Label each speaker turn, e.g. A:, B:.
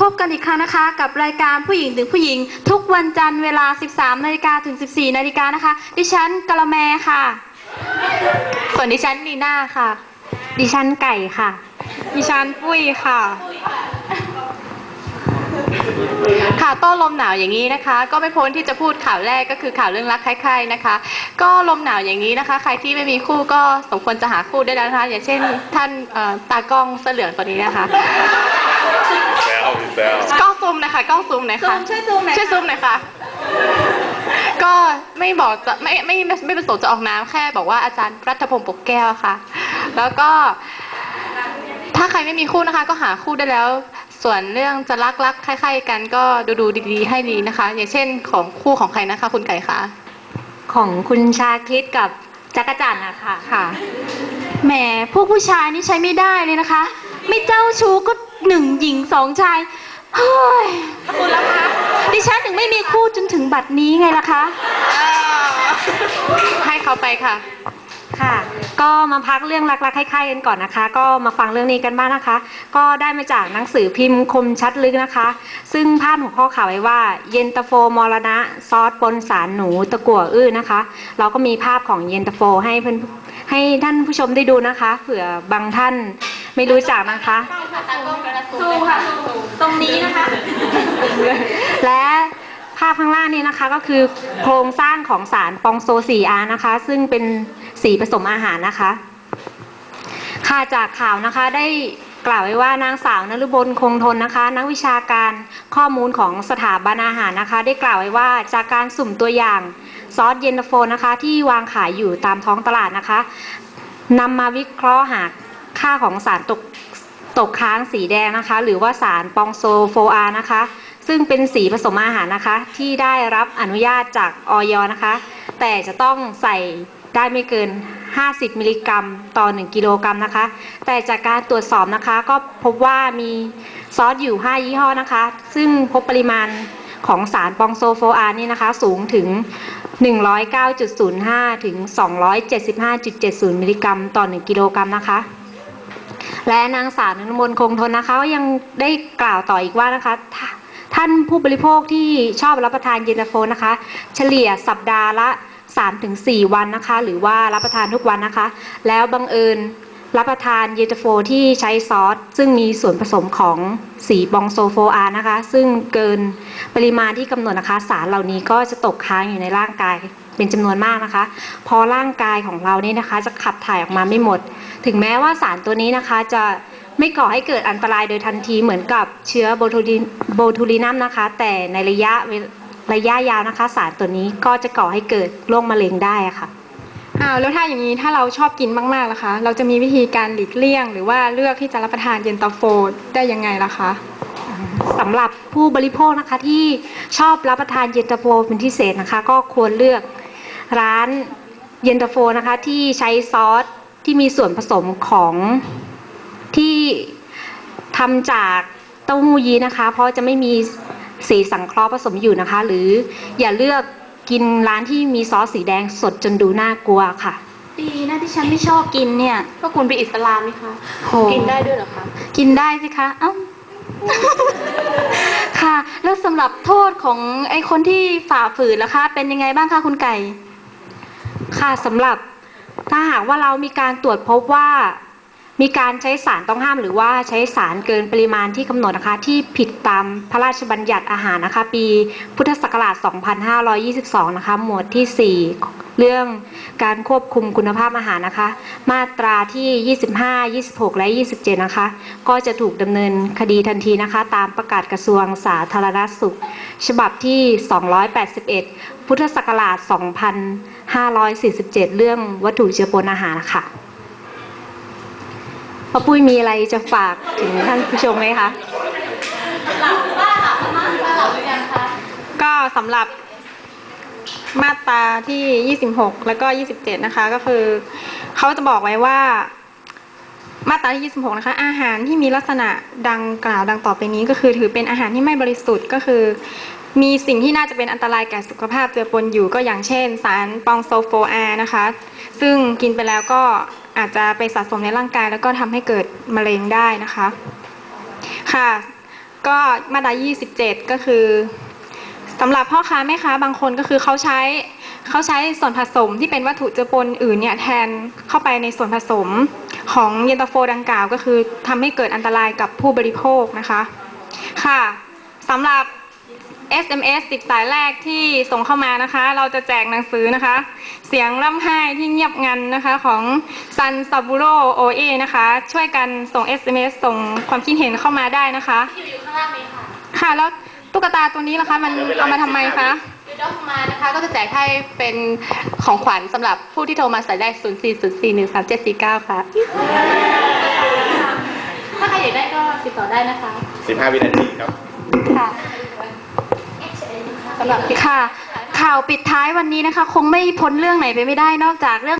A: พบกันอีกครั้งนะคะ กับรายการผู้หญิงถึงผู้หญิง ทุกวันจันทร์เวลา 13นาฬิกาถึง 14นาฬิกานะคะ ดิฉันกะละแมค่ะ
B: ส่วนดิฉันนีน่าค่ะ
A: ดิฉันไก่ค่ะ
B: ดิฉันปุ้ยค่ะ ค่ะต้นลมหนาวอย่างนี้นะคะ ก็ไม่พ้นที่จะพูดข่าวแรกก็คือข่าวเรื่องรักใคร่ๆนะคะ ก็ลมหนาวอย่างนี้นะคะ ใครที่ไม่มีคู่ก็สมควรจะหาคู่ได้แล้วนะคะอย่างเช่น ท่านเอ่อตากล้องเสื้อเหลืองตัวนี้นะคะ
C: แซวแซว
B: กล้องซูมหนะคะกล้องซูมหน่อยค่ะ
A: ซูมช่วยซูมหน่อย
B: ช่วยซูมหน่อยค่ะ ก็ไม่บอกจะไม่ไม่ไม่ไม่ประสงค์จะออกน้ำแค่บอกว่าอาจารย์รัฐพงศ์ปกแก้วค่ะ แล้วก็ ถ้าใครไม่มีคู่นะคะ ก็หาคู่ได้แล้ว ส่วนเรื่องจะรักรักๆใคร่ๆกันก็ดูดูดีๆ ให้ดีนะคะ อย่างเช่นของคู่ของใครนะคะ คุณไก่คะ
D: ของคุณชาคริตกับจักรจันทร์นะคะ
B: ค่ะ
A: แหมพวกผู้ชายนี่ใช้ไม่ได้เลยนะคะ ไม่เจ้าชู้ก็ หนึ่งหญิงสองชายเฮ้ยคุณละคะดิฉันถึงไม่มีคู่จนถึงบัดนี้ไงล่ะคะ
B: ให้เขาไปค่ะ
D: ค่ะ ก็มาพักเรื่องรักๆคล้ายๆกันก่อนนะคะ ก็มาฟังเรื่องนี้กันบ้างนะคะ ก็ได้มาจากหนังสือพิมพ์คมชัดลึกนะคะ ซึ่งพาดหัวข้อข่าวไว้ว่า เย็นตาโฟมรณะซอสปนสารหนูตะกั่วอื้อนะคะ เราก็มีภาพของเย็นตาโฟให้เพื่อนให้ท่านผู้ชมได้ดูนะคะ เผื่อบางท่าน ไม่รู้จักนะคะ
A: สู้ค่ะตรงนี้นะคะ
D: และภาพข้างล่างนี้นะคะก็คือโครงสร้างของสารปองโซ 4R นะคะ ซึ่งเป็นสีผสมอาหารนะคะ ค่ะจากข่าวนะคะได้กล่าวไว้ว่านางสาวนฤบลคงทนนะคะ นักวิชาการข้อมูลของสถาบันอาหารนะคะ ได้กล่าวไว้ว่าจากการสุ่มตัวอย่างซอสเย็นตาโฟนะคะ ที่วางขายอยู่ตามท้องตลาดนะคะนำมาวิเคราะห์หา ค่าของสารตกตกค้างสีแดงนะคะ หรือว่าสารปองโซโฟอานะคะ ซึ่งเป็นสีผสมอาหารนะคะ ที่ได้รับอนุญาตจากออยนะคะ แต่จะต้องใส่ได้ไม่เกิน 50 มิลลิกรัมต่อ 1 กิโลกรัมนะคะ แต่จากการตรวจสอบนะคะ ก็พบว่ามีซอสอยู่ 5 ยี่ห้อนะคะ ซึ่งพบปริมาณของสารปองโซโฟอานี่นะคะ สูงถึง 109.05 ถึง 275.70 มิลลิกรัมต่อ 1 กิโลกรัมนะคะ และนางสาวนุมนคงทนนะคะ ก็ยังได้กล่าวต่ออีกว่านะคะท่านผู้บริโภคที่ชอบรับประทานเย็นตาโฟนะคะ เฉลี่ยสัปดาห์ละ 3-4 วันนะคะ หรือว่ารับประทานทุกวันนะคะ แล้วบังเอิญรับประทานเย็นตาโฟที่ใช้ซอส ซึ่งมีส่วนผสมของสีบองโซโฟอานะคะ ซึ่งเกินปริมาณที่กำหนดนะคะ สารเหล่านี้ก็จะตกค้างอยู่ในร่างกาย เป็นจำนวนมากนะคะ พอร่างกายของเราเนี่ยนะคะ จะขับถ่ายออกมาไม่หมด ถึงแม้ว่าสารตัวนี้นะคะจะไม่ก่อให้เกิดอันตรายโดยทันทีเหมือนกับเชื้อโบทูลินโบทูลินัมนะคะ แต่ในระยะเวระยะยาวนะคะ สารตัวนี้ก็จะก่อให้เกิดโรคมะเร็งได้อะค่ะ
E: อ้าวแล้วถ้าอย่างนี้ถ้าเราชอบกินมากๆล่ะคะ เราจะมีวิธีการหลีกเลี่ยง หรือว่าเลือกที่จะรับประทานเย็นตาโฟได้ยังไงล่ะคะ
D: สำหรับผู้บริโภคนะคะที่ชอบรับประทานเย็นตาโฟเป็นพิเศษนะคะ ก็ควรเลือก ร้านเย็นตาโฟนะคะ ที่ใช้ซอสที่มีส่วนผสมของที่ทำจากเต้าหู้ยี้นะคะ เพราะจะไม่มีสีสังเคราะห์ผสมอยู่นะคะ หรืออย่าเลือกกินร้านที่มีซอสสีแดงสดจนดูน่ากลัวค่ะ
A: ดีนะที่ฉันไม่ชอบกินเนี่ย
B: ก็คุณเป็นอิสลามไหมคะ
A: โห
B: กินได้ด้วยเหรอคะ
A: กินได้สิคะ เอ้า ค่ะ แล้วสำหรับโทษของไอ้คนที่ฝ่าฝืนล่ะคะ เป็นยังไงบ้างคะคุณไก่
D: ค่ะสำหรับถ้าหากว่าเรามีการตรวจพบว่า มีการใช้สารต้องห้ามหรือว่าใช้สารเกินปริมาณที่กำหนดนะคะที่ผิดตามพระราชบัญญัติอาหารนะคะปีพุทธศักราช 2522 นะคะหมวดที่ 4 เรื่องการควบคุมคุณภาพอาหารนะคะ มาตราที่ 25 26 และ 27 นะคะ ก็จะถูกดำเนินคดีทันทีนะคะ ตามประกาศกระทรวงสาธารณสุข ฉบับที่ 281 พุทธศักราช 2547 เรื่องวัตถุเจือปนอาหารค่ะ ป้าปุ้ยมีอะไรจะฝากถึงท่านผู้ชมไหมคะ
E: ก็สำหรับมาตราที่ 26 แล้วก็ 27 นะคะ ก็คือเขาจะบอกไว้ว่า มาตราที่ 26 นะคะ อาหารที่มีลักษณะดังกล่าวดังต่อไปนี้ ก็คือถือเป็นอาหารที่ไม่บริสุทธิ์ก็คือ มีสิ่งที่น่าจะเป็นอันตรายแก่สุขภาพเจือปนอยู่ก็อย่างเช่น สารปองโซโฟอานะคะ ซึ่งกินไปแล้วก็ อาจจะไปสะสมในร่างกาย แล้วก็ทำให้เกิดมะเร็งได้นะคะ ค่ะ ก็มาตรา 27 ก็คือสำหรับพ่อค้าแม่ค้าบางคนก็คือเขาใช้เขาใช้ส่วนผสมที่เป็นวัตถุเจือปนอื่นเนี่ยแทนเข้าไปในส่วนผสมของเยนตาโฟดังกล่าว ก็คือทำให้เกิดอันตรายกับผู้บริโภคนะคะ ค่ะสำหรับ SMS สิบสายแรกที่ส่งเข้ามานะคะ เราจะแจกหนังสือนะคะ เสียงร่ำไห้ที่เงียบงันนะคะของซันซาบูโรโอเอนะคะ ช่วยกันส่ง SMS ส่งความคิดเห็นเข้ามาได้นะคะ
B: อยู่ข้างล่างนี้ค่ะ
E: ค่ะ แล้วตุ๊กตาตัวนี้ล่ะคะ มันเอามาทำไมคะ
B: คือดอกมานะคะ ก็จะแจกให้เป็นของขวัญสำหรับผู้ที่โทรมาสายได้0 4 0 4 1 3 7 4 9 ค่ะ ถ้าใครอยากได้ก็ติดต่อได้นะคะ
C: 15 วินาทีครับ
B: ค่ะ สำหรับ
A: ค่ะ ข่าวปิดท้ายวันนี้นะคะ คงไม่พ้นเรื่องไหนไปไม่ได้นอกจากเรื่อง